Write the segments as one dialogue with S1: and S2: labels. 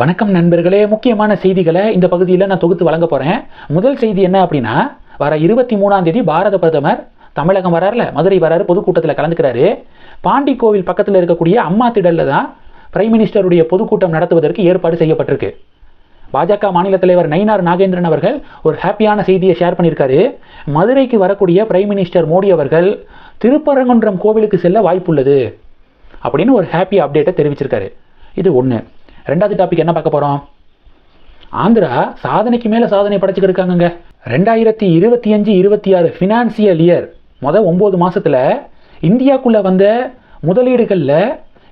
S1: வணக்கம் நண்பர்களே முக்கியமான செய்திகளை இந்த பகுதியில் நான் தொகுத்து வழங்க போகிறேன் முதல் செய்தி என்ன அப்படின்னா வர இருபத்தி மூணாம் தேதி பாரத பிரதமர் தமிழகம் வராருல மதுரை வராரு பொதுக்கூட்டத்தில் கலந்துக்கிறாரு. பாண்டி கோவில் பக்கத்தில் இருக்கக்கூடிய அம்மா திடலில் தான் பிரைம் மினிஸ்டருடைய பொதுக்கூட்டம் நடத்துவதற்கு ஏற்பாடு செய்யப்பட்டிருக்கு. பாஜக மாநில தலைவர் நயினார் நாகேந்திரன் அவர்கள் ஒரு ஹாப்பியான செய்தியை ஷேர் பண்ணியிருக்காரு. மதுரைக்கு வரக்கூடிய பிரைம் மினிஸ்டர் மோடி அவர்கள் திருப்பரங்குன்றம் கோவிலுக்கு செல்ல வாய்ப்புள்ளது அப்படின்னு ஒரு ஹாப்பி அப்டேட்டை தெரிவிச்சிருக்காரு. இது ஒன்று ரெண்டாவது டாபிக் என்ன பார்க்க போகிறோம் ஆந்திரா சாதனைக்கு மேலே சாதனை படைச்சிக்கிட்டு இருக்காங்கங்க ரெண்டாயிரத்தி இருபத்தி அஞ்சு இருபத்தி ஆறு ஃபினான்சியல் இயர் மொதல் ஒம்பது மாதத்தில் இந்தியாக்குள்ளே வந்த முதலீடுகளில்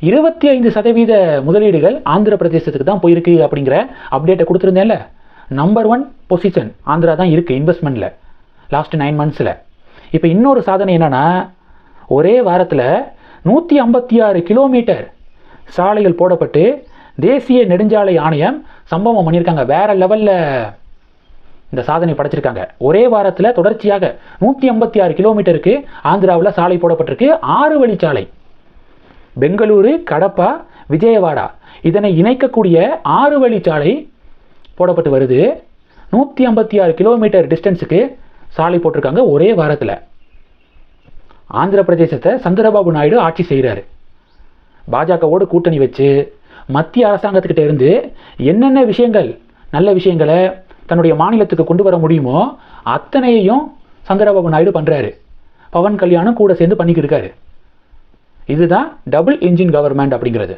S1: இருபத்தி ஐந்து சதவீத முதலீடுகள் ஆந்திர பிரதேசத்துக்கு தான் போயிருக்கு அப்படிங்கிற அப்டேட்டை கொடுத்துருந்தேன்ல. நம்பர் ஒன் பொசிஷன் ஆந்திரா தான் இருக்குது இன்வெஸ்ட்மெண்ட்டில் லாஸ்ட் நைன் மந்த்ஸில் இப்போ இன்னொரு சாதனை என்னென்னா ஒரே வாரத்தில் நூற்றி ஐம்பத்தி ஆறு கிலோமீட்டர் சாலைகள் போடப்பட்டு தேசிய நெடுஞ்சாலை ஆணையம் சம்பவம் பண்ணியிருக்காங்க. வேற லெவலில் இந்த சாதனை படைச்சிருக்காங்க. ஒரே வாரத்தில் தொடர்ச்சியாக நூற்றி ஐம்பத்தி ஆறு கிலோமீட்டருக்கு ஆந்திராவில் சாலை போடப்பட்டிருக்கு. ஆறு வழிச்சாலை. பெங்களூரு கடப்பா விஜயவாடா. இதனை இணைக்கக்கூடிய ஆறு வழிச்சாலை போடப்பட்டு வருது. நூற்றி ஐம்பத்தி ஆறு கிலோமீட்டர் டிஸ்டன்ஸுக்கு சாலை போட்டிருக்காங்க ஒரே வாரத்தில். ஆந்திர பிரதேசத்தை சந்திரபாபு நாயுடு ஆட்சி செய்கிறாரு பாஜகவோடு கூட்டணி வச்சு மத்திய அரசாங்கத்துக்கிட்ட இருந்து என்னென்ன விஷயங்கள் நல்ல விஷயங்களை தன்னுடைய மாநிலத்துக்கு கொண்டு வர முடியுமோ அத்தனையையும் சந்திரபாபு நாயுடு பண்ணுறாரு பவன் கல்யாணம் கூட சேர்ந்து பண்ணிக்கிருக்காரு இதுதான் டபுள் இன்ஜின் கவர்மெண்ட் அப்படிங்கிறது.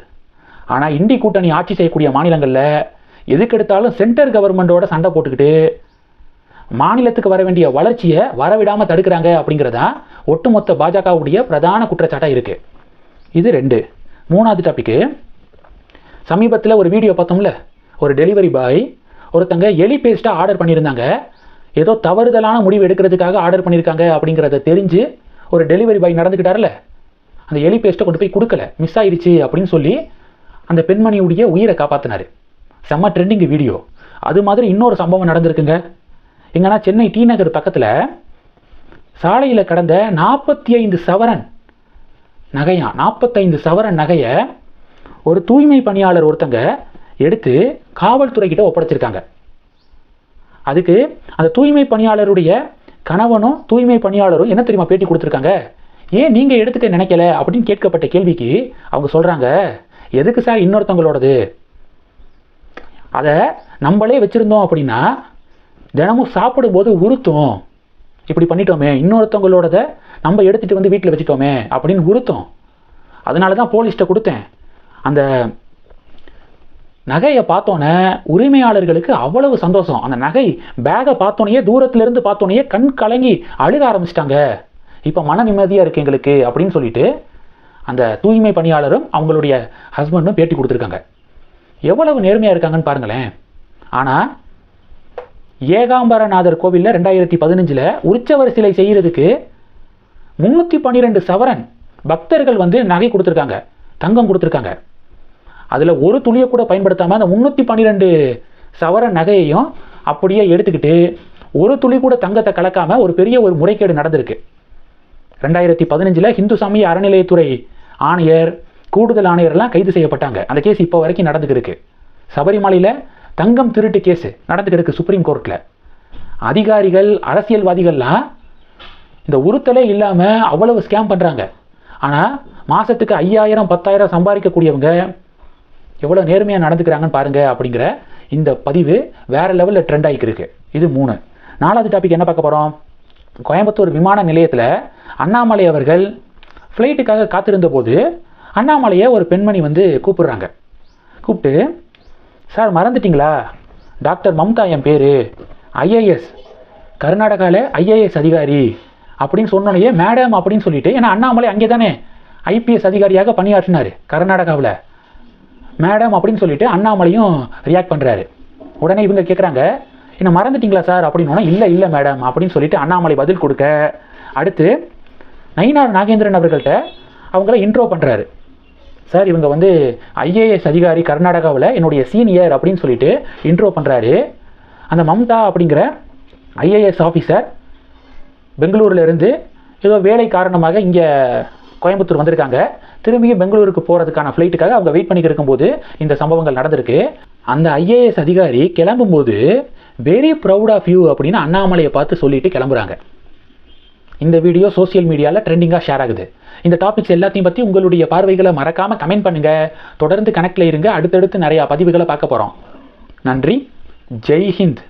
S1: ஆனால் இந்தி கூட்டணி ஆட்சி செய்யக்கூடிய மாநிலங்களில் எதுக்கெடுத்தாலும் சென்டர் கவர்மெண்ட்டோட சண்டை போட்டுக்கிட்டு மாநிலத்துக்கு வர வேண்டிய வளர்ச்சியை வரவிடாமல் தடுக்கிறாங்க அப்படிங்கிறதா ஒட்டுமொத்த பாஜகவுடைய பிரதான குற்றச்சாட்டாக இருக்குது இது ரெண்டு. மூணாவது டாபிக்கு சமீபத்தில் ஒரு வீடியோ பார்த்தோம்ல ஒரு டெலிவரி பாய் ஒருத்தங்க எலி பேஸ்ட்டாக ஆர்டர் பண்ணியிருந்தாங்க. ஏதோ தவறுதலான முடிவு எடுக்கிறதுக்காக ஆர்டர் பண்ணியிருக்காங்க அப்படிங்கிறத தெரிஞ்சு ஒரு டெலிவரி பாய் நடந்துக்கிட்டார்ல. அந்த எலி பேஸ்ட்டை கொண்டு போய் கொடுக்கல. மிஸ் ஆயிடுச்சு அப்படின்னு சொல்லி அந்த பெண்மணியுடைய உயிரை காப்பாற்றினார் செம்ம ட்ரெண்டிங் வீடியோ அது மாதிரி இன்னொரு சம்பவம் நடந்திருக்குங்க. எங்கன்னா சென்னை டி நகர் பக்கத்தில் சாலையில் கடந்த நாற்பத்தி ஐந்து சவரன் நகையான் நாற்பத்தைந்து சவரன் நகையை ஒரு தூய்மை பணியாளர் ஒருத்தங்க எடுத்து காவல்துறைக்கிட்ட ஒப்படைச்சிருக்காங்க. அதுக்கு அந்த தூய்மை பணியாளருடைய கணவனும் தூய்மை பணியாளரும் என்ன தெரியுமா பேட்டி கொடுத்துருக்காங்க? ஏன் நீங்கள் எடுத்துக்க நினைக்கல? அப்படின்னு கேட்கப்பட்ட கேள்விக்கு அவங்க சொல்கிறாங்க எதுக்கு சார் இன்னொருத்தவங்களோடது? அதை நம்மளே வச்சுருந்தோம் அப்படின்னா தினமும் சாப்பிடும்போது உறுத்தும். இப்படி பண்ணிட்டோமே இன்னொருத்தவங்களோடத நம்ம எடுத்துகிட்டு வந்து வீட்டில் வச்சுட்டோமே அப்படின்னு உறுத்தும். அதனால தான் போலீஸ்கிட்ட கொடுத்தேன். அந்த நகையை பார்த்தோன்னே உரிமையாளர்களுக்கு அவ்வளவு சந்தோஷம். அந்த நகை பேகை பார்த்தோன்னே தூரத்திலிருந்து பார்த்தோன்னே கண் கலங்கி அழுக ஆரம்பிச்சிட்டாங்க. இப்போ மன நிம்மதியாக இருக்குது எங்களுக்கு அப்படின்னு சொல்லிட்டு அந்த தூய்மை பணியாளரும் அவங்களுடைய ஹஸ்பண்டும் பேட்டி கொடுத்துருக்காங்க. எவ்வளவு நேர்மையாக இருக்காங்கன்னு பாருங்களேன். ஆனால் ஏகாம்பரநாதர் கோவிலில் ரெண்டாயிரத்தி பதினஞ்சில் உற்சவர் சிலை செய்கிறதுக்கு முந்நூற்றி பன்னிரெண்டு சவரன் பக்தர்கள் வந்து நகை கொடுத்துருக்காங்க தங்கம் கொடுத்துருக்காங்க. அதில் ஒரு துளியை கூட பயன்படுத்தாமல் அந்த முந்நூற்றி பன்னிரெண்டு சவர நகையையும் அப்படியே எடுத்துக்கிட்டு ஒரு துளி கூட தங்கத்தை கலக்காமல் ஒரு பெரிய ஒரு முறைகேடு நடந்திருக்கு. ரெண்டாயிரத்தி பதினஞ்சில் ஹிந்து சமய அறநிலையத்துறை ஆணையர் கூடுதல் ஆணையர்லாம் கைது செய்யப்பட்டாங்க. அந்த கேஸ் இப்போ வரைக்கும் நடந்துக்கிருக்கு சபரிமலையில் தங்கம் திருட்டு கேஸு நடந்துக்கிருக்கு சுப்ரீம் கோர்ட்டில் அதிகாரிகள் அரசியல்வாதிகள்லாம் இந்த உறுத்தலே இல்லாமல் அவ்வளவு ஸ்கேம் பண்ணுறாங்க ஆனால் மாதத்துக்கு ஐயாயிரம் பத்தாயிரம் சம்பாதிக்கக்கூடியவங்க எவ்வளோ நேர்மையாக நடந்துக்கிறாங்கன்னு பாருங்க அப்படிங்கிற இந்த பதிவு வேறு லெவலில் ட்ரெண்ட் ஆகிக்கிருக்கு இது மூணு. நாலாவது டாபிக் என்ன பார்க்க போகிறோம் கோயம்புத்தூர் விமான நிலையத்தில் அண்ணாமலை அவர்கள் ஃப்ளைட்டுக்காக காத்திருந்த போது அண்ணாமலையை ஒரு பெண்மணி வந்து கூப்பிடுறாங்க. கூப்பிட்டு சார் மறந்துட்டீங்களா? டாக்டர் மம்தா என் பேர். ஐஏஎஸ் கர்நாடகாவில் ஐஏஎஸ் அதிகாரி. அப்படின்னு சொன்னோனையே மேடம் அப்படின்னு சொல்லிட்டு ஏன்னா அண்ணாமலை அங்கே தானே ஐபிஎஸ் அதிகாரியாக பணியாற்றினார் கர்நாடகாவில். மேடம் அப்படின்னு சொல்லிட்டு அண்ணாமலையும் ரியாக்ட் பண்ணுறாரு உடனே இவங்க கேட்குறாங்க என்ன மறந்துட்டீங்களா சார்? அப்படின்னு இல்லை இல்லை மேடம் அப்படின்னு சொல்லிட்டு அண்ணாமலை பதில் கொடுக்க. அடுத்து நயினார் நாகேந்திரன் அவர்கள்ட்ட அவங்கள இன்ட்ரோ பண்ணுறாரு சார் இவங்க வந்து ஐஏஎஸ் அதிகாரி கர்நாடகாவில் என்னுடைய சீனியர் அப்படின்னு சொல்லிட்டு இன்ட்ரோ பண்ணுறாரு அந்த மம்தா அப்படிங்கிற ஐஏஎஸ் ஆஃபீஸர் பெங்களூர்ல இருந்து ஏதோ வேலை காரணமாக இங்கே கோயம்புத்தூர் வந்திருக்காங்க. திரும்பியும் பெங்களூருக்கு போகிறதுக்கான ஃப்ளைட்டுக்காக அவங்க வெயிட் பண்ணிட்டு இருக்கும்போது இந்த சம்பவங்கள் நடந்திருக்கு. அந்த ஐஏஎஸ் அதிகாரி கிளம்பும்போது வெரி ப்ரௌட் ஆஃப் யூ அப்படின்னு அண்ணாமலையை பார்த்து சொல்லிட்டு கிளம்புறாங்க. இந்த வீடியோ சோஷியல் மீடியாவில் ட்ரெண்டிங்காக ஷேர் ஆகுது. இந்த டாபிக்ஸ் எல்லாத்தையும் பற்றி உங்களுடைய பார்வைகளை மறக்காமல் கமெண்ட் பண்ணுங்கள் தொடர்ந்து கணக்கில் இருங்க. அடுத்தடுத்து நிறையா பதிவுகளை பார்க்க போகிறோம் நன்றி. ஜெய் ஹிந்த்.